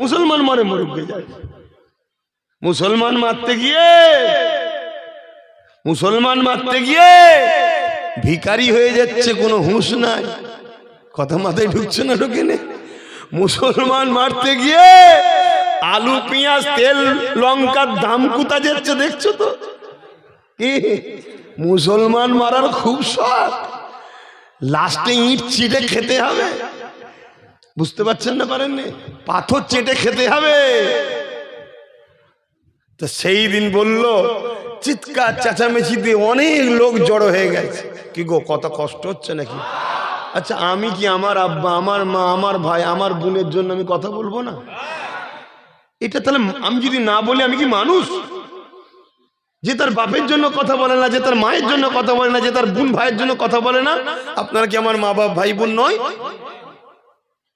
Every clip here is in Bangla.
মুসলমান মারে মরুকে যায়। মুসলমান মারতে গিয়ে, মুসলমান মারতে গিয়ে ভিকারি হয়ে যাচ্ছে, কোনো হুঁশ নাই। কথা মাথায় ঢুকছে না ঢুকে মুসলমান মারতে গিয়ে আলু, পেঁয়াজ, তেল, লঙ্কার দাম কোথা যাচ্ছে দেখছ তো? কি? মুসলমান মারার খুব শখ। লাস্টে ইট চিটে খেতে হবে। বুঝতে পারছেন না পারেননি? পাথর চেটে খেতে হবে। তো সেই দিন বলল, চিৎকার, চেঁচামেচি দিয়ে অনেক লোক জড়ো হয়ে গেছে। কি গো, কত কষ্ট হচ্ছে নাকি? আচ্ছা আমি কি আমার আব্বা, আমার মা, আমার ভাই, আমার বোনের জন্য আমি কথা বলব না? এটা তাহলে আমি যদি না বলি, আমি কি মানুষ? যে তার বাপের জন্য কথা বলে না, যে তার মায়ের জন্য কথা বলে না, যে তার বোন ভাইয়ের জন্য কথা বলে না, আপনারা কি আমার মা বাপ ভাই বোন নয়?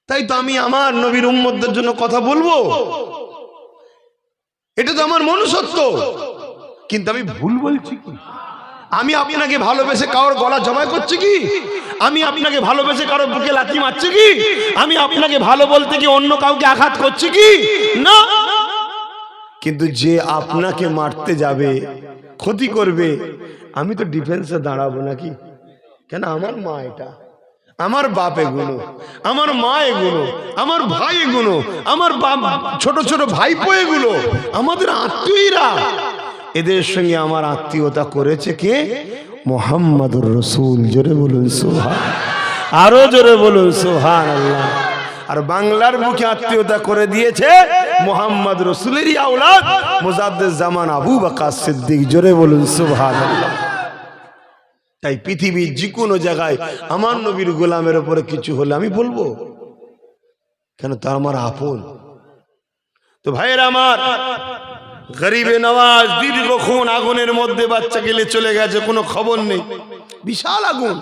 তাই তো আমি আমার নবীর উম্মতদের জন্য কথা বলব। এটা তো আমার মনুষ্যত্ব। কিন্তু আমি ভুল বলছি কি? আমি আপনাকে ভালোবেসে কারোর গলা জমা করছি কি? আমি আপনাকে ভালোবেসে কারও বুকে লাথি মারছি কি? আমি আপনাকে ভালো বলতে কি অন্য কাউকে আঘাত করছি কি? না। কিন্তু যে আপনাকে মারতে যাবে, ক্ষতি করবে, আমি তো ডিফেন্সে দাঁড়াবো নাকি? কেন আমার মা এটা? আমার বাপ এগুলো, আমার মা এগুলো, আমার ভাই এগুলো, আমার বাপ, ছোট ছোট ভাইপো এগুলো, আমাদের আত্মীয়রা। এদের সঙ্গে আমার আত্মীয়তা করেছে কে? মোহাম্মদুর রসুল, জোরে বলুন সোহান আরও জোরে বলুন সোহান আল্লাহ আর বাংলার মুখে আত্মীয়তা করে দিয়েছে মোহাম্মদ রসুলেরই আওলাদ মুজাদ্দের জামান আবু বাকার সিদ্দিক, জোরে বলুন সোহান আল্লাহ তাই পৃথিবীর যে কোনো জায়গায় আমার নবীর গোলামের ওপরে কিছু হলে আমি বলব। কেন তা আমার আপন। তো ভাইয়ের আমার, গরিবে নওয়াজ দীর্ঘক্ষণ আগুনের মধ্যে বাচ্চা গেলে চলে গেছে, কোনো খবর নেই। বিশাল আগুন।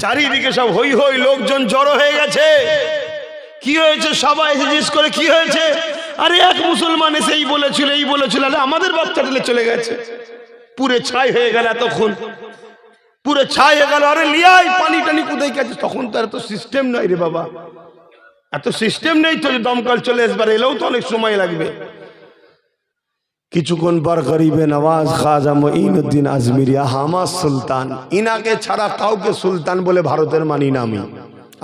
চারিদিকে সব হই হই, লোকজন জড়ো হয়ে গেছে। কি হয়েছে? সবাই জিজ্ঞেস করে, কি হয়েছে? আরে, এক মুসলমান এসে এই বলেছিল এই বলেছিল আমাদের বাচ্চা চলে গেছে। পুরে ছাই হয়ে গেল এতক্ষণ। পুরে ছাই হয়ে গেল, আরে লিয়াই, পানি টানি কোথায় গেছে? তখন তো এত সিস্টেম নাই রে বাবা। এত সিস্টেম নেই তো দমকল চলে আসবার এলেও তো অনেক সময় লাগবে। কিছুক্ষণ পর গরিবে নওয়াজ খাজা মঈনুদ্দিন আজমিরি হামা সুলতান, ইনাকে ছাড়া কাউকে সুলতান বলে ভারতের মানি না আমি।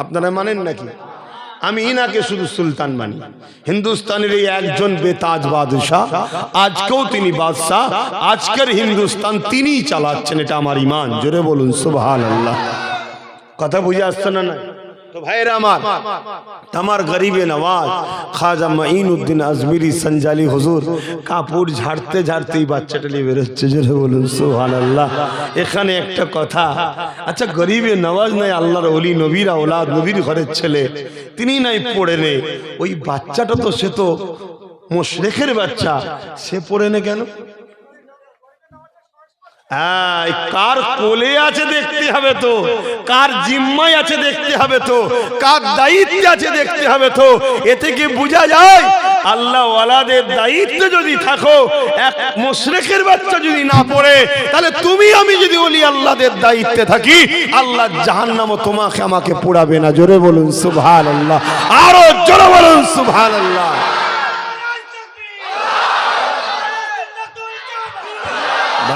আপনারা মানেন নাকি? আমি ইনাকে শুধু সুলতান মানি। হিন্দুস্তানের এই একজন বেতাজ বাদশাহ, আজকেও তিনি বাদশাহ, আজকের হিন্দুস্তান তিনিই চালাচ্ছেন, এটা আমার ইমান জোরে বলুন, সুবহানাল্লাহ। কথা বুঝে আসছে না না তো ভাইয়েরা আমার আমার গরিবে নওয়াজ, খাজা মাইন উদ্দিন আজমিরি সঞ্জালি হুজুর, কাপড় ঝাড়তে ঝাড়তেই বাচ্চাটা নিয়ে বেরোচ্ছে, জোরে বলুন সোহান আল্লাহ এখানে একটা কথা আচ্ছা গরিবে নওয়াজ নাই আল্লাহর অলি নবীর আওলাদ, নবীর ঘরের ছেলে, তিনি নাই পড়ে নে, ওই বাচ্চাটা তো সে তো মোশরেখের বাচ্চা, সে পড়ে নে কেন? হ্যাঁ, কার কোলে আছে দেখতে হবে তো? কার জিম্মায় আছে দেখতে হবে তো? কার দায়িত্বে আছে দেখতে হবে তো? বোঝা যায় আল্লাহ দায়িত্বে যদি থাকো এক মুশরিকের বাচ্চা যদি না পড়ে তাহলে তুমি আমি যদি বলি আল্লাহদের দায়িত্বে থাকি আল্লাহ জাহান্নামও তোমাকে আমাকে পোড়াবে না। জোরে বলুন সুবহানাল্লাহ। আরও জোরে বলুন সুবহানাল্লাহ।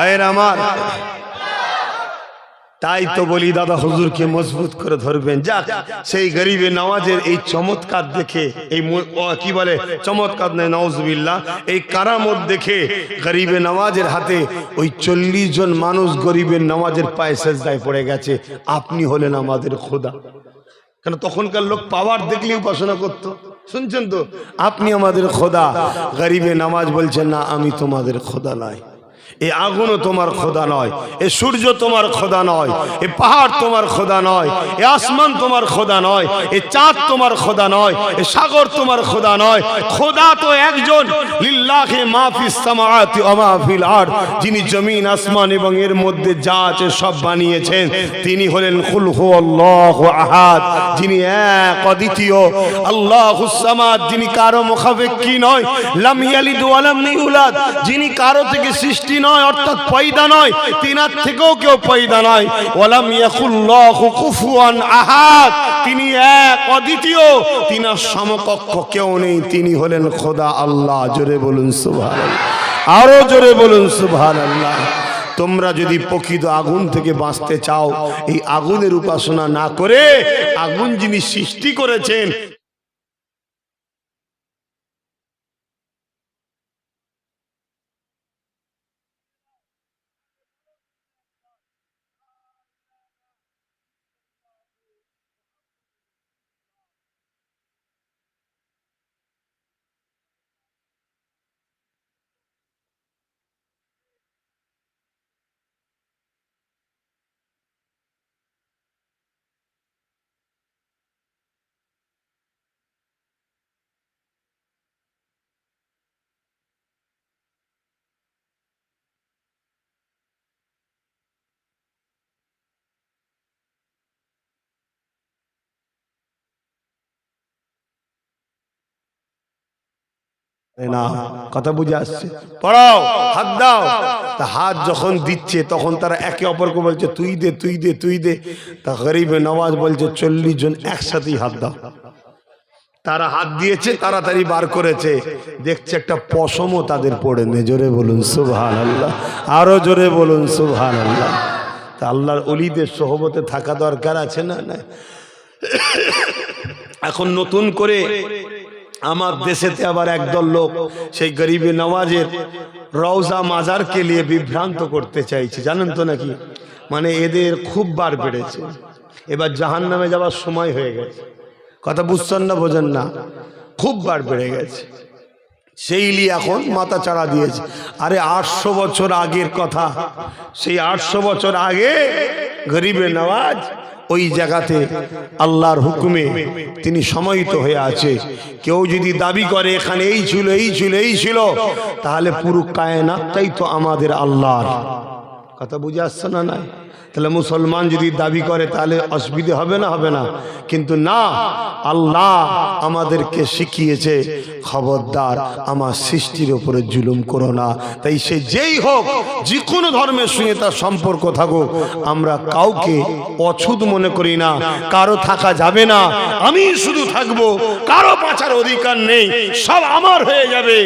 ভাইয়ের আমার। তাই তো বলি, দাদা হুজুরকে মজবুত করে ধরবেন। যাক, সেই গরিবে নওয়াজের এই চমৎকার দেখে, এই কি বলে, চমৎকার নেই নওয়াজবিল্লাহ এই কারামত দেখে গরিবে নওয়াজের হাতে ওই চল্লিশ জন মানুষ গরিবের নওয়াজের পায়ে সেজদায় পড়ে গেছে। আপনি হলেন আমাদের খোদা। কেন তখনকার লোক পাওয়ার দেখলে উপাসনা করত। শুনছেন তো? আপনি আমাদের খোদা। গরিবে নামাজ বলছেন, না, আমি তোমাদের খোদা নয়। এ আগুনও তোমার খোদা নয়, এ সূর্য তোমার খোদা নয়, এ পাহাড় তোমার খোদা নয়, এ আসমান তোমার খোদা নয়, এ চাঁদ তোমার খোদা নয়, এ সাগর তোমার খোদা নয়। খোদা তো একজন যিনি জমিন, আসমান এবং এর মধ্যে যা আছে সব বানিয়েছেন। তিনি হলেন কুল হুয়াল্লাহু আহাদ, যিনি এক অদ্বিতীয়। আল্লাহুস সামাদ, যিনি কারও মুখাপেক্ষী নয়, লাম ইয়ালিদ ওয়া লাম ইউলাদ, যিনি কারও থেকে সৃষ্টি নয়। নয়, অর্থাৎ পয়দা নয়, তিনার থেকেও কেউ পয়দা নয়। ওয়ালাম ইয়াকুল্লাহু কুফুয়ান আহাদ, তিনি এক, অদ্বিতীয়। তিনার সমকক্ষ কেউ নেই, তিনি হলেন খোদা আল্লাহ। জোরে বলুন, সুবহানাল্লাহ। আরও জোরে বলুন, সুবহানাল্লাহ। তোমরা যদি প্রকৃত আগুন থেকে বাঁচতে চাও, এই আগুনের উপাসনা না করে আগুন যিনি সৃষ্টি করেছেন না কথা বুঝে আসছে। পড়াও হাত দাও। তা হাত যখন দিচ্ছে তখন তারা একে অপরকে বলছে তুই দে তুই দে তুই দে। তা গরিবে নওয়াজ বলছে চল্লিশ জন একসাথেই হাত দাও। তারা হাত দিয়েছে তাড়াতাড়ি বার করেছে। দেখছে একটা পশমও তাদের পড়ে নে জোরে বলুন সুবহান আল্লাহ আরও জোরে বলুন সুবহান আল্লাহ তা আল্লাহর অলিদের সহবতে থাকা দরকার আছে না না এখন নতুন করে আমার দেশেতে আবার একদল লোক সেই গরিবে নওয়াজের রওজা মাজারকে নিয়ে বিভ্রান্ত করতে চাইছে। জানেন তো নাকি? মানে এদের খুব বার বেড়েছে। এবার জাহান নামে যাওয়ার সময় হয়ে গেছে। কথা বুঝছেন না, বোঝেন না? খুব বার বেড়ে গেছে। সেই লি এখন মাথা চাড়া দিয়েছে। আরে আটশো বছর আগের কথা। সেই আটশো বছর আগে গরিবে নওয়াজ ওই জায়গাতে আল্লাহর হুকুমে তিনি সমাহিত হয়ে আছে। কেউ যদি দাবি করে, এখানে এই ছিল এই ছিল এই ছিল, তাহলে পুরো কায়নাতটাই তো আমাদের আল্লাহর। কথা বুঝে আসছে না নাই? তাহলে মুসলমান যদি দাবি করে, তাহলে অসুবিধে হবে না হবে না। কিন্তু না, আল্লাহ আমাদেরকে শিখিয়েছে, খবরদার, আমার সৃষ্টির উপরে জুলুম করো না। তাই সে যেই হোক যে কোনো ধর্মের সঙ্গে তার সম্পর্ক থাকুক, আমরা কাউকে অছুত মনে করি না, কারও থাকা যাবে না, আমি শুধু থাকব, কারও বাঁচার অধিকার নেই, সব আমার হয়ে যাবে।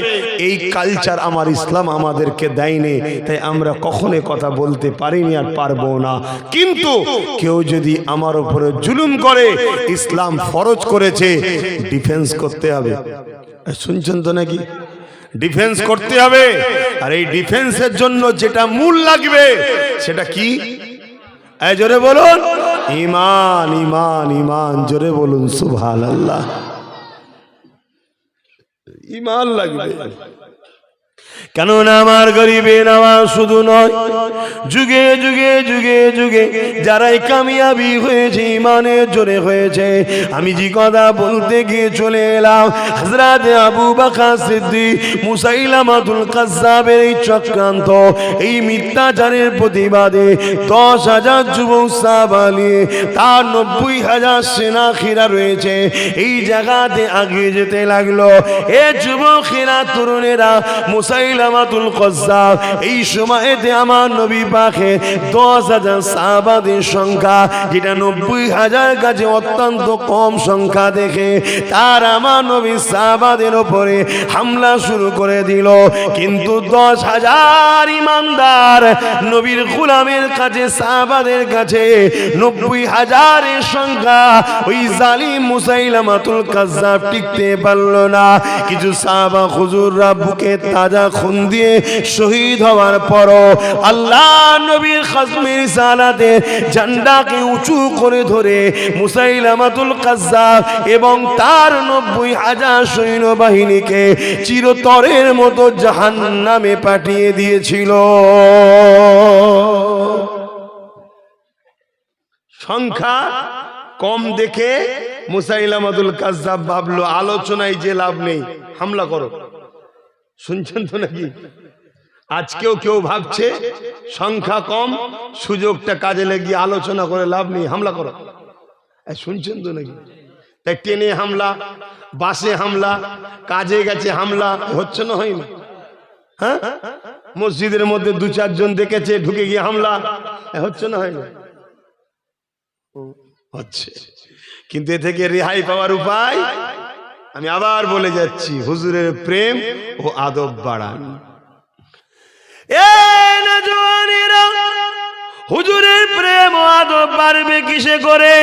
এই কালচার আমার ইসলাম আমাদেরকে দেয়নি, তাই আমরা কখনো কথা বলতে পারিনি আর পারব না। কিন্তু কেউ যদি আমার উপরে জুলুম করে, ইসলাম ফরজ করেছে ডিফেন্স করতে হবে। শুনছেন তো নাকি? ডিফেন্স করতে হবে। আর এই ডিফেন্সের জন্য যেটা মূল লাগবে, সেটা কি? জোরে বলুন। ইমান ইমান ইমান, জোরে বলুন সুভান আল্লাহ ইমান লাগবে। কেননা আমার গরিবে নামা শুধু নয়, যুগে যুগে যুগে যুগে যারাই কামিয়াবি হয়েছে, ইমানের জোরে হয়েছে, আমি যে কথা বলতে গিয়ে চলে এলাম হজরত আবু বাকা সিদ্দি মুসাইলামাতুল কাজ্জাবের এই চক্রান্ত, এই মিথ্যাচারের প্রতিবাদে দশ হাজার যুবক সাবালি তার নব্বই হাজার সেনাখিরা রয়েছে, এই জায়গাতে আগে যেতে লাগল। এ যুবকেরা তরুণেরা মুসাইলামাতুল কজ্জাব। এই সময়তে আমার নবী পাখে দশ হাজার সাহাবাদের সংখ্যা, যেটা নব্বই হাজার কাছে অত্যন্ত কম সংখ্যা দেখে, তার আমার নবী সাহাবাদের ওপরে হামলা শুরু করে দিল। কিন্তু দশ হাজার ইমানদার নবীর গুলামের কাছে, সাহাবাদের কাছে নব্বই হাজারের সংখ্যা ওই জালিম মুসাইলামাতুল কাজ্জাব টিকতে পারল না। কিছু সাহাবা হুজুররা বুকে তাজা খুন দিয়ে শহীদ হওয়ার পরও আল্লাহ নবীর খাসমির সালাতে ঝান্ডাকে উঁচু করে ধরে মুসাইলামাতুল কাজ্জাব এবং তার নব্বই হাজার সৈন্যবাহিনীকে চিরতরের মতো জাহান নামে পাঠিয়ে দিয়েছিল। সংখ্যা কম দেখে মুসাইলামাতুল কাজ্জাব ভাবলো, আলোচনায় যে লাভ নেই, হামলা করো। শুনছেন তো নাকি? আজকেও কেউ ভাবছে সংখ্যা কম, সুযোগটা কাজে লেগে আলোচনা করে লাভ নেই, হামলা করো। শুনছেন তো নাকি? তাই ট্রেনে হামলা, বাসে হামলা, কাজে গেছে হামলা, হচ্ছে না হয়নি হ্যাঁ? মসজিদের মধ্যে দু চারজন দেখেছে, ঢুকে গিয়ে হামলা হচ্ছে না হয় না? হচ্ছে। কিন্তু এ থেকে রেহাই পাওয়ার উপায় আমি আবার বলে যাচ্ছি হুজুরের প্রেম ও আদব বাড়ান। হুজুরের প্রেম আদব বাড়বে কিসে করে?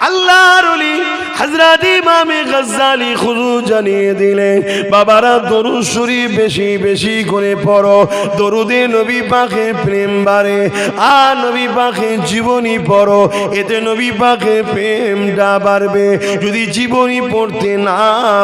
আল্লাহর অলি হযরত ইমামে গজ্জালি খুদু জানিয়ে দিলেন, বাবারা, দরুদ শরীফ বেশি বেশি করে পড়ো। দরুদে নবী পাকে প্রেম বাড়ে, আর নবী পাকে জীবনী পড়ো। এতে নবী পাকে প্রেমটা বাড়বে। যদি জীবনী পড়তে না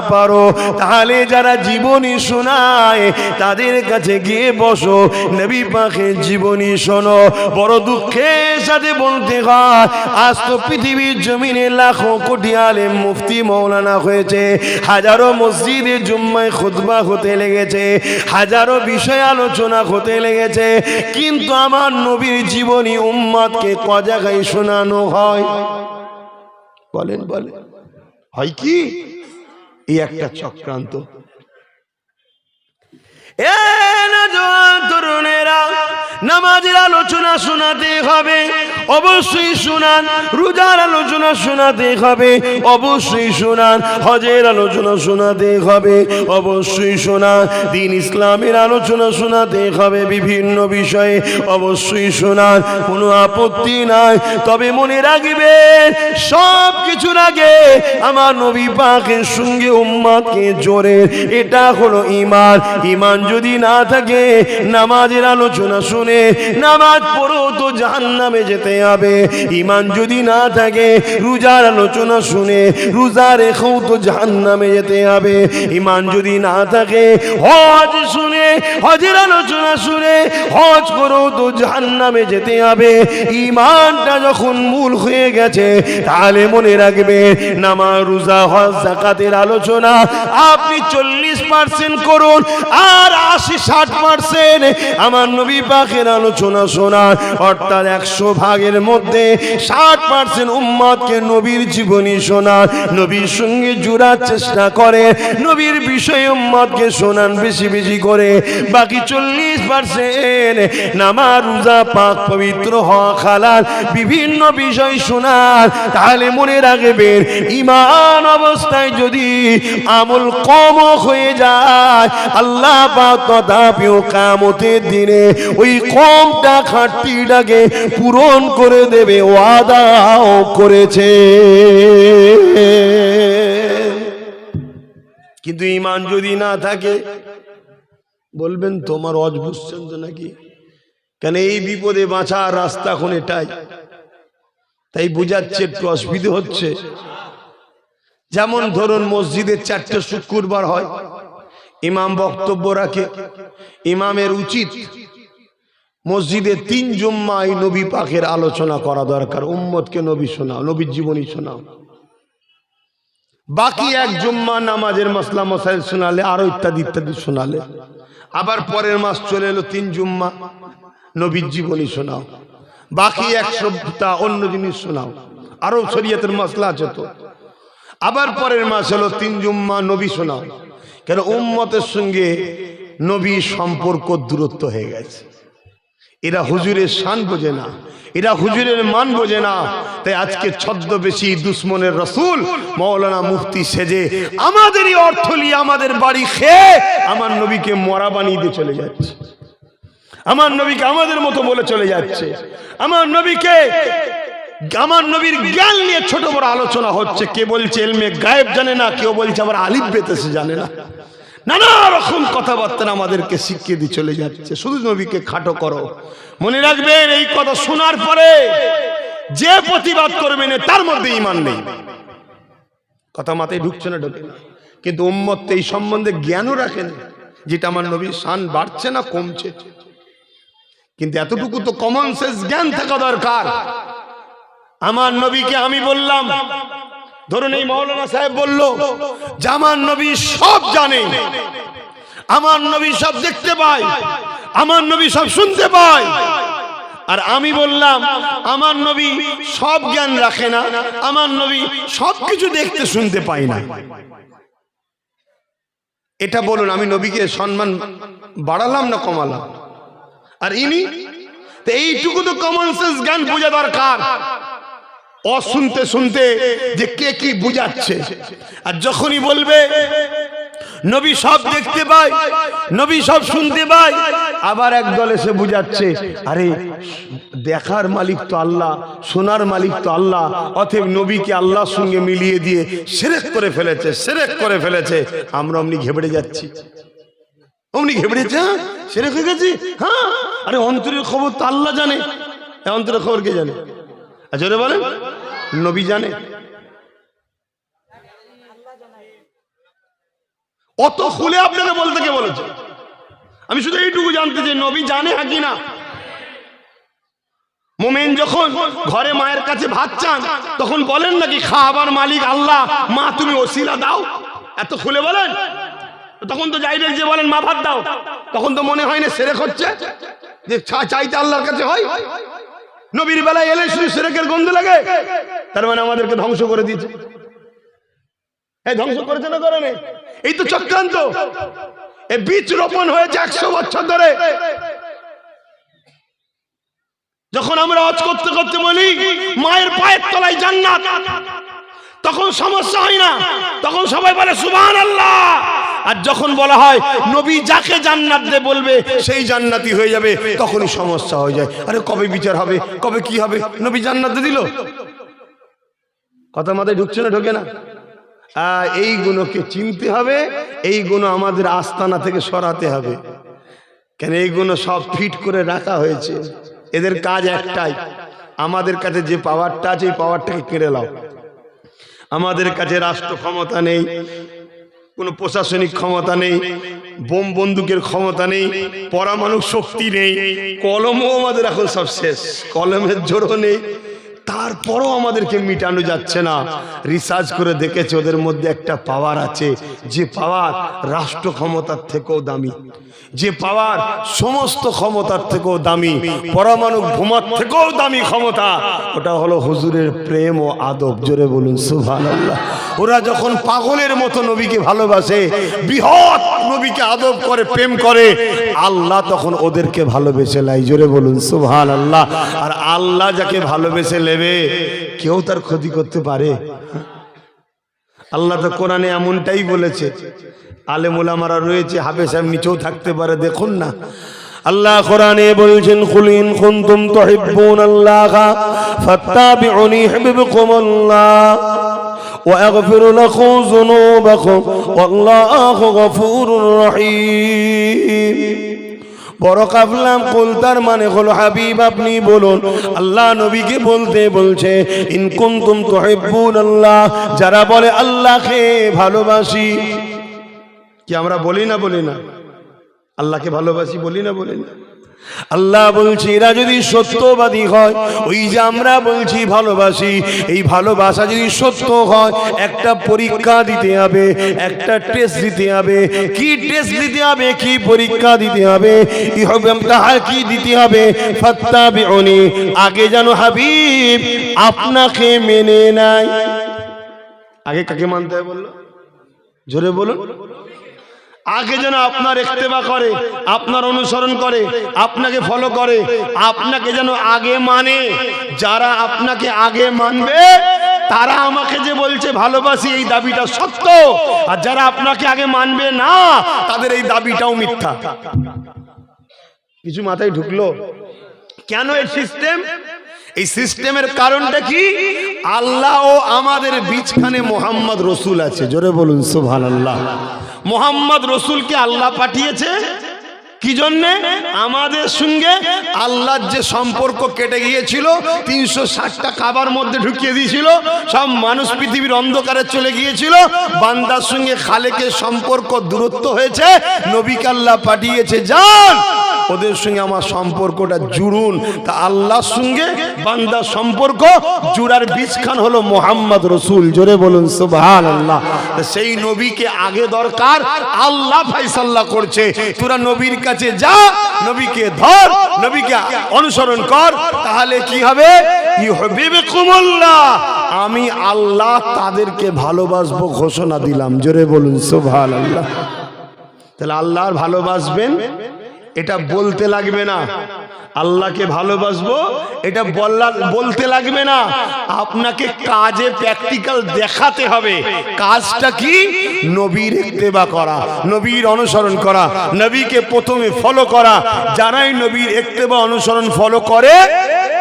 পারো, তাহলে যারা জীবনী শোনায়, তাদের কাছে গিয়ে বসো। নবী পাকে জীবনী শোনো। বড় দুঃখের সাথে বলতে হয়, আজ তো পৃথিবীর জমিনে লাখো কোটি আলেম মুফতি মৌলানা হয়েছে। হাজারো মসজিদে জুম্মায় খুতবা হতে লেগেছে, হাজারো বিষয় আলোচনা হতে লেগেছে, কিন্তু আমার নবীর জীবনী উম্মাদকে ক জায়গায় শোনানো হয়? বলেন বলেন। হয় কি? এই একটা চক্রান্ত। এ নজওয়ান তরুণেরা নামাজের আলোচনা শোনাতে হবে। অবশ্যই শোনান, রোজার আলোচনা শোনাতে হবে। অবশ্যই শোনান, হজের আলোচনা শোনাতে হবে। অবশ্যই শোনান, দিন ইসলামের আলোচনা শোনাতে হবে বিভিন্ন বিষয়ে। অবশ্যই শোনান, কোনো আপত্তি নাই। তবে মনে রাখবেন, সব কিছুর আগে আমার নবী পাকের সঙ্গে উম্মাদকে জোরে, এটা হলো ইমান ইমান যদি না থাকে, নামাজের আলোচনা শুনে নামাজ পড়ো তো জাহান্নামে যেতে হবে। ইমান যদি না থাকে, রোজার আলোচনা শুনে রোজা রেখেও তো জাহান্নামে যেতে হবে। ইমান যদি না থাকে, হজ শুনে, হজের আলোচনা শুনে হজ করেও তো জাহান্নামে যেতে হবে। ইমানটা যখন মূল হয়ে গেছে, তাহলে মনে রাখবে নামা রোজা, হজ জাকাতের আলোচনা আপনি চল্লিশ পার্সেন্ট করুন আর আশি ষাট পার্সেন্ট আমার নবী পাখের আলোচনা শোনার অর্থাৎ একশো ভাগের মধ্যে ষাট পার্সেন্ট উম্মাদকে নবীর জীবনী শোনার নবীর সঙ্গে জুড়ার চেষ্টা করে। নবীর বিষয়ে উম্মাদকে শোনান বেশি বেশি করে। বাকি চল্লিশ পার্সেন্ট নামা রোজা, পাক, পবিত্র হওয়া খালার বিভিন্ন বিষয় শোনার তাহলে মনে রাখবেন ইমান অবস্থায় যদি আমল কম হয়ে যায়, আল্লাহ পাক তথাপিও কামতের দিনে ওই কমটা ঘাটতিটাকে পূরণ করে দেবে, ওয়াদাও করেছে। কিন্তু ইমান যদি না থাকে, বলবেন তোমার অজ বুঝছেন তো নাকি? কেন এই বিপদে বাঁচার রাস্তা এখন এটাই? তাই বুঝাচ্ছে, একটু অসুবিধে হচ্ছে। যেমন ধরুন মসজিদের চারটে শুক্রবার হয়, ইমাম বক্তব্য রাখে, ইমামের উচিত মসজিদে তিন জুম্মায় নবী পাকের আলোচনা করা দরকার। উম্মতকে নবী শোনাও, নবীর জীবনী শোনাও। বাকি এক জুম্মা নামাজের মশলা মশাইল শোনালে, আরও ইত্যাদি ইত্যাদি শোনালে। আবার পরের মাস চলে এলো তিন জুম্মা, নবীর জীবনী শোনাও। বাকি এক সপ্তাহ অন্য জিনিস শোনাও। আরও শরীয়তের মশলা আছে তো। আবার পরের মাস হলো তিন জুম্মা, নবী শোনাও। কেন উম্মতের সঙ্গে নবী সম্পর্ক দূরত্ব হয়ে গেছে। এরা হুজুরের শান বোঝে না। এরা হুজুরের মান বোঝে না। তাই আজকে ছদ্মবেশী দুশ্মনের রসুল মৌলানা মুফতি সেজে আমাদেরই অর্থ নিয়ে আমাদের বাড়ি খেয়ে আমার নবীকে মরা বানিয়ে দিয়ে চলে যাচ্ছে। আমার নবীকে আমাদের মতো বলে চলে যাচ্ছে। আমার নবীকে আমার নবীর জ্ঞান নিয়ে ছোট বড় আলোচনা হচ্ছে। কে বলছে এলমে গায়েব জানে না কেউ বলছে আবার আলিফ বেতেছে জানে না। নানা রকম কথাবার্তা আমাদেরকে শিখিয়ে দিয়ে চলে যাচ্ছে। শুধু নবীকে খাটো করো। মনে রাখবেন, এই কথা শোনার পরে যে প্রতিবাদ করবে না, তার মধ্যে ইমান নেই। কথা মাথায় ঢুকছে না, ঢুকে না। কিন্তু উম্মত এই সম্বন্ধে জ্ঞানও রাখেন যেটা আমার নবীর শান বাড়ছে না, কমছে। কিন্তু এতটুকু তো কমন সেন্স জ্ঞান থাকা দরকার। আমার নবীকে আমি বললাম ধরুন এই মৌলানা সাহেব বলল যে আমার নবী সব জানে আমার নবী সব দেখতে পায় আমার নবী সব শুনতে পায়। আর আমি বললাম আমার নবী সব জ্ঞান রাখে না আমার নবী সব কিছু দেখতে শুনতে পায় না। এটা বলুন আমি নবীকে সম্মান বাড়ালাম না কমালাম? আর ইনি? তো এইটুকু তো কমন সেন্স জ্ঞান বোঝা দরকার। অশুনতে শুনতে যে কে কি বুঝাচ্ছে। আর যখনই বলবে, নবী সব দেখতে পায়, নবী সব শুনতে পায়, আবার একদল এসে বুঝাচ্ছে, আরে, দেখার মালিক তো আল্লাহ, শোনার মালিক তো আল্লাহ, অতএব নবীকে আল্লাহর সঙ্গে মিলিয়ে দিয়ে সেরেক করে ফেলেছে, সেরেক করে ফেলেছে। আমরা অমনি ঘেবড়ে যাচ্ছি। অমনি ঘেবড়েছে হ্যাঁ? সেরেক হয়ে গেছি? হ্যাঁ? আরে, অন্তরের খবর তো আল্লাহ জানে। অন্তরের খবর কে জানে? ওরে বলেন। নবী জানে। অত খুলে আপনাকে বলতে কে বলেছে? আমি শুধু এইটুকু জানতে চাই, নবী জানে হ্যাঁ কি না? মোমেন যখন ঘরে মায়ের কাছে ভাত চান, তখন বলেন নাকি, খাবার মালিক আল্লাহ, মা তুমি ওসিলা দাও? এত খুলে বলেন? তখন তো ডাইরেক্ট যে বলেন, মা ভাত দাও। তখন তো মনে হয় না সেরেক হচ্ছে। যে চাইতে আল্লাহর কাছে হয়। নবীর বেলায় এলে শুধু সেরেকের গন্ধ লাগে। তার মানে আমাদেরকে ধ্বংস করে দিয়েছে। এই ধ্বংস করেছে না করে? এই তো চক্রান্ত। বীজ রোপণ হয়েছে একশো বছর ধরে। যখন আমরা অজ করতে করতে বলি, মায়ের পায়ের তলায় জান্নাত। তখন সমস্যা হয় না। তখন সবাই বলে সুবহান আল্লাহ আর যখন বলা হয়, নবী যাকে জান্নাত দে বলবে, সেই জান্নাতি হয়ে যাবে, তখনই সমস্যা হয়ে যায়। আরে কবে বিচার হবে? কবে কি হবে? নবী জান্নাত দিল। কথা মাথায় ঢুকছে না, ঢোকে না? এই গুণকে চিনতে হবে, এই গুণ আমাদের আস্তানা থেকে সরাতে হবে। কেন এইগুলো সব ফিট করে রাখা হয়েছে? এদের কাজ একটাই। আমাদের কাছে যে পাওয়ারটা আছে, এই পাওয়ারটাকে কেড়ে লাও আমাদের কাছে রাষ্ট্র ক্ষমতা নেই। কোনো প্রশাসনিক ক্ষমতা নেই, বোম বন্দুকের ক্ষমতা নেই পরমাণু শক্তি নেই, কলমও আমাদের এখন সব শেষ, কলমের জোরও নেই, তারপরও আমাদেরকে মিটানো যাচ্ছে না। রিসার্চ করে দেখেছে, ওদের মধ্যে একটা পাওয়ার আছে, যে পাওয়ার রাষ্ট্র ক্ষমতার থেকেও দামি, যে পাওয়ার সমস্ত ক্ষমতার থেকেও দামি পরমাণু বোমার থেকেও দামি ক্ষমতা, ওটা হলো হুজুরের প্রেম ও আদব। জোরে বলুন সুভান ওরা যখন পাগলের মতো নবীকে ভালোবাসে, বৃহৎ নবীকে আদব করে, প্রেম করে, আল্লাহ তখন ওদেরকে ভালোবেসে লাই। জোরে বলুন সুভান আল্লাহ আর আল্লাহ যাকে ভালোবেসে নেবে, কেউ তার ক্ষতি করতে পারে। আল্লাহ তো কোরআনে এমনটাই বলেছে, আলেম ওলামারা রয়েছে হাফে সাহেব নিচেও থাকতে পারে, দেখুন না। আল্লাহ কোরআনে বলছেন কুলিন কুনতুম তুহিব্বুন আল্লাহ ফাত্তাবিউনি ইউহিব্বুকুম আল্লাহ وأغفر لكم ذنوبكم والله غفور رحيم বড় কাফলাম কুল তার মানে হলো হাবিব আপনি বলুন আল্লাহ নবীকে বলতে বলছে ইন কুনতুম তুহিব্বুন আল্লাহ যারা বলে আল্লাহকে ভালোবাসি কি আমরা বলি না বলি না আল্লাহকে ভালোবাসি বলি না বলি না আল্লাহ বলছি, এরা যদি সত্যবাদী হয়, ওই যে আমরা বলছি ভালোবাসি, এই ভালোবাসা যদি সত্য হয়, একটা পরীক্ষা দিতে হবে, একটা টেস্ট দিতে হবে। কি টেস্ট দিতে হবে, কি পরীক্ষা দিতে হবে তাহার কি দিতে হবে, ফাত্তাবিউনি, আগে যেন হাবিব আপনাকে মেনে নাই আগে কাকে মানতে হবে বলল? জোরে বলুন। আগে যেন আপনার ইত্তেবা করে, আপনার অনুসরণ করে, আপনাকে ফলো করে, আপনাকে যেন আগে মানে। যারা আপনাকে আগে মানবে, তারা আমাকে যে বলছে, ভালোবাসি, এই দাবিটা সত্য। আর যারা আপনাকে আগে মানবে না, তাদের এই দাবিটাও মিথ্যা। কিছু মাথায় ঢুকলো? কেন এই সিস্টেম এই সিস্টেমের কারণটা কি? আল্লাহ ও আমাদের বীজখানে মোহাম্মদ রসুল আছে। জোরে বলুন সুভান আল্লাহ মোহাম্মদ রসুলকে আল্লাহ পাঠিয়েছে? কি জন্যে? আমাদের সঙ্গে আল্লাহর যে সম্পর্ক কেটে গিয়েছিল, তিনশো ষাটটা কাবার মধ্যে ঢুকিয়ে দিয়েছিল, সব মানুষ পৃথিবীর অন্ধকারে চলে গিয়েছিল। বান্দার সঙ্গে খালেকের সম্পর্ক দূরত্ব হয়েছে, নবীকে আল্লাহ পাঠিয়েছে, যান! ওদের সঙ্গে আমার সম্পর্কটা জুড়ুন। তা আল্লাহর সঙ্গে বান্দার সম্পর্ক জুড়ার বীজখান হলো মোহাম্মদ রসুল। জোরে বলুন সুবহান আল্লাহ সেই নবীকে আগে দরকার, আল্লাহ ফাইসাল্লাহ করছে। তোরা নবীর কাছে যা, নবীকে ধর, নবীকে অনুসরণ কর, তাহলে কি হবে? আমি আল্লাহ তাদেরকে ভালোবাসবো ঘোষণা দিলাম। জোরে বলুন সুবহান আল্লাহ তাহলে আল্লাহর ভালোবাসবেন এটা বলতে লাগবে না। আল্লাহকে ভালোবাসবো, এটা বললা বলতে লাগবে না। আপনাকে কাজে প্র্যাকটিক্যাল দেখাতে হবে। কাজটা কি? নবীর ইত্তেবা করা, নবীর অনুসরণ করা, নবীকে প্রথমে ফলো করা। যারাই নবীর ইত্তেবা অনুসরণ ফলো করে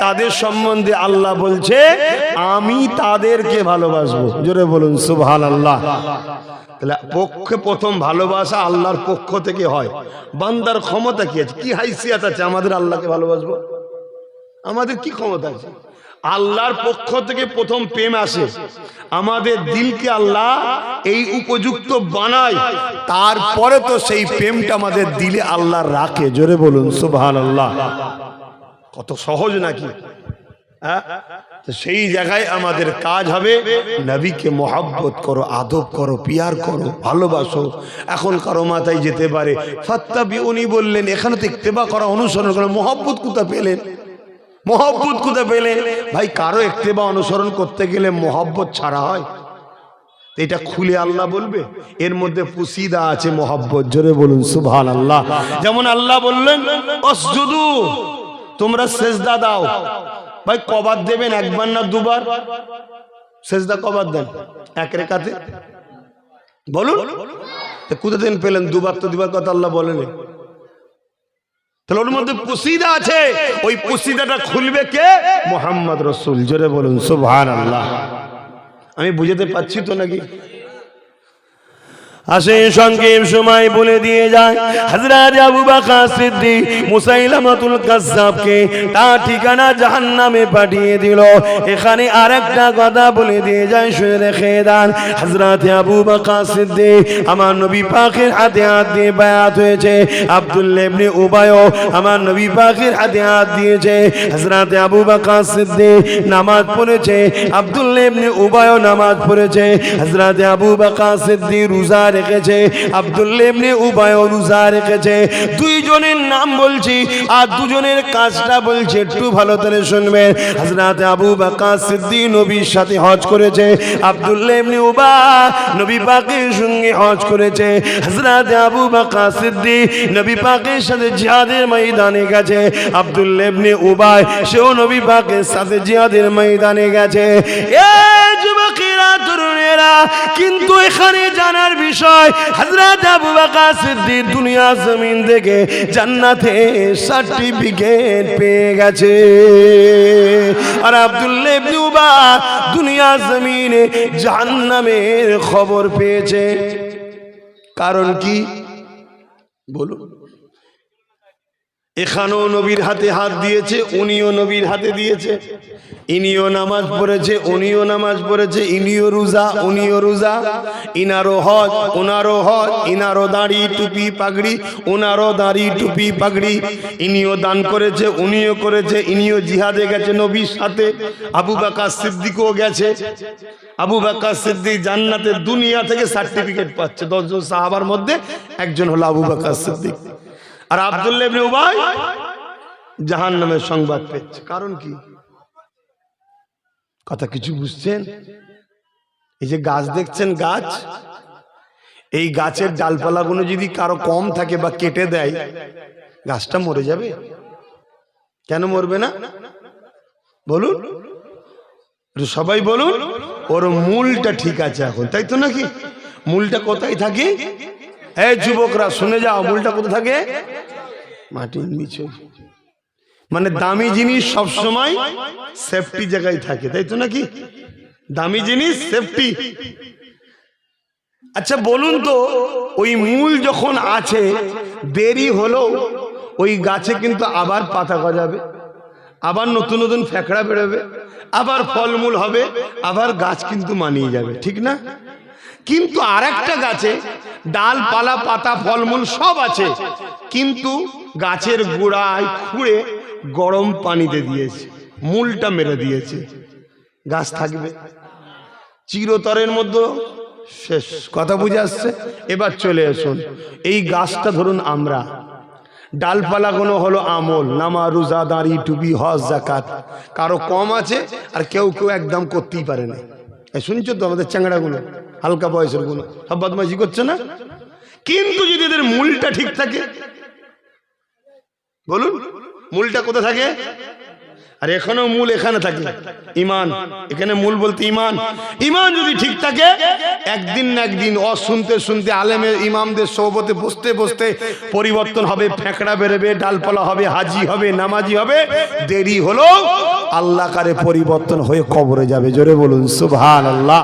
তাদের সম্বন্ধে আল্লাহ বলছে, আমি তাদেরকে ভালোবাসবো। জোরে বলুন সুবহান আল্লাহ তাহলে পক্ষে প্রথম ভালোবাসা আল্লাহর পক্ষ থেকে হয়। বান্দার ক্ষমতা কি আছে? কি হাইসিয়াত আছে? আমাদের আল্লাহকে ভালোবাসবো? আমাদের কি ক্ষমতা আছে? আল্লাহর পক্ষ থেকে প্রথম প্রেম আসে। আমাদের দিলকে আল্লাহ এই উপযুক্ত বানায়। তারপরে তো সেই প্রেমটা আমাদের দিলে আল্লাহ রাখে। জোরে বলুন সুবহান আল্লাহ কত সহজ নাকি? হ্যাঁ? সেই জায়গায় আমাদের কাজ হবে, নবীকে মহাব্বত করো, আদব করো, পিয়ার করো, ভালোবাসো। এখন কারও মাথায় যেতে পারে। ফাত্তাবি উনি বললেন এখানে তো ইক্তেবা করা, অনুসরণ করে, মহব্বত কোথা পেলেন? মহব্বত কোথা পেলেন? ভাই, কারও ইক্তেবা অনুসরণ করতে গেলে মহব্বত ছাড়া হয়। এটা খুলে আল্লাহ বলবে? এর মধ্যে পুসিদা আছে মহব্বত। জোরে বলুন সুবহান আল্লাহ যেমন আল্লাহ বললেন, অসজুদু তোমরা সেজদা দাও। ভাই, কবার দেবেন একবার না দুবার? সেজদা কবার দেন? এক রেখাতে? বলুন। কোথা দিন পেলেন? দুবার তো দুবার কথা আল্লাহ বলেনি। তাহলে ওর মধ্যে আছে। ওই খুলবে কে? মোহাম্মদ রসুল। জোরে বলুন আল্লাহ আমি বুঝাতে পারছি তো নাকি? আসে সংক্ষেপ সময় বলে দিয়ে যায়। হযরত আবু বকর সিদ্দিক মুসাইলামাতুল কাজ্জাবকে তার ঠিকানা জাহান্নামে পাঠিয়ে দিল। এখানে আরেকটা কথা বলে দিয়ে যায়, শুনে রেখে দেন। হযরত আবু বকর সিদ্দিক, আমার নবী পাকের হাতে হাত দিয়ে বায়াত হয়েছে। আব্দুল্লাহ ইবনে উবায় আমার নবী পাকের হাতে হাত দিয়েছে। হযরত আবু বকর সিদ্দিক নামাজ পড়েছে। আব্দুল্লাহ ইবনে উবায় নামাজ পড়েছে। হযরত আবু বকর সিদ্দিক রোজা রেখেছে আব্দুল্লাহ ইবনে উবায় রোজা রেখেছে। দুইজনের নাম বলছি, আর দুজনের কাজটা বলছি, একটু ভালো করে শুনবেন। হযরত আবু বকর সিদ্দিক নবীর সাথে হজ করেছে আব্দুল্লাহ ইবনে উবা নবী পাকের সঙ্গে হজ করেছে। হযরত আবু বকর সিদ্দিক নবী পাকের সাথে জিহাদের ময়দানে গেছে আব্দুল্লাহ ইবনে উবাই সেও নবী পাকের সাথে জিহাদের ময়দানে গেছে। এ যুবকেরা তরুণেরা কিন্তু এখানে জানার বিষয়, হযরত আবু বকর সিদ্দিক দুনিয়া জমিন থেকে জান্নাতে সার্টিফিকেট পেয়ে গেছে। আর আব্দুল্লাহ ইবনে দুনিয়া জমিনে জাহান্নামের খবর পেয়েছে। কারণ কি? বলুন। এখানেও নবীর হাতে হাত দিয়েছে, উনিও নবীর হাতে দিয়েছে। ইনিও নামাজ পড়েছে, উনিও নামাজ পড়েছে, ইনিও রোজা, উনিও রোজা। ইনারও হজ ওনারও হজ, ইনারও দাঁড়ি, টুপি, পাগড়ি ওনারও দাঁড়ি, টুপি, পাগড়ি। ইনিও দান করেছে, উনিও করেছে, ইনিও জিহাদে গেছে নবীর সাথে। আবু বাকার সিদ্দিকও গেছে। আবু বাকার সিদ্দিক জান্নাতের দুনিয়া থেকে সার্টিফিকেট পাচ্ছে। দশজন সাহাবার মধ্যে একজন হলো আবু বাকার সিদ্দিক। আর আব্দুল্লাহ উবাই জাহান নামের সংবাদ পেয়েছে। কারণ কি? কথা কিছু বুঝছেন? এই যে গাছ দেখছেন গাছ? এই গাছের ডালপালাগুলো যদি কারও কম থাকে বা কেটে দেয়, গাছটা মরে যাবে? কেন মরবে না? বলুন। সবাই বলুন, ওর মূলটা ঠিক আছে এখন, তাই তো নাকি? মূলটা কোথায় থাকে? এই যুবকরা, শুনে যাও, মূলটা কোথায় থাকে? মাটির নিচে। মানে দামি জিনিস সব সময় সেফটি জায়গায় থাকে, তাই তো নাকি? দামি জিনিস সেফটি আচ্ছা বলুন তো, ওই মূল যখন আছে, দেরি হলো ওই গাছে কিন্তু আবার পাতা গজাবে, আবার নতুন নতুন ফ্যাকড়া বেরোবে, আবার ফলমূল হবে, আবার গাছ কিন্তু মানিয়ে যাবে, ঠিক না? কিন্তু আর একটা গাছে ডালপালা, পাতা, ফলমূল সব আছে। কিন্তু গাছের গোড়ায় খুঁড়ে গরম পানিতে দিয়েছে, মূলটা মেরে দিয়েছে। গাছ থাকবে। চিরতরের মধ্যে শেষ। কথা বুঝে আসছে? এবার চলে আসুন। এই গাছটা ধরুন আমরা। ডালপালাগুলো হলো আমল, নামা, রোজা, দাঁড়ি, টুপি, হজ জাকাত কারও কম আছে আর কেউ কেউ একদম করতেই পারে না। শুনছো তো আমাদের চ্যাংড়াগুলো? হালকা বয়সেরগুলো সব বদমাইশি করছে না? কিন্তু যদি এদের মূলটা ঠিক থাকে, বলুন, মূলটা কোথায় থাকে? আর এখনও মূল এখানে থাকে। ইমান। এখানে মূল বলতে ইমান। ইমান যদি ঠিক থাকে, একদিন না একদিন অ শুনতে আলেমের ইমামদের সৌবতে বসতে বসতে পরিবর্তন হবে, ফেঁকড়া বেরোবে, ডালপালা হবে, হাজি হবে, নামাজি হবে। দেরি হলো আল্লাহ কারে পরিবর্তন হয়ে কবরে যাবে। জোরে বলুন সুবহান আল্লাহ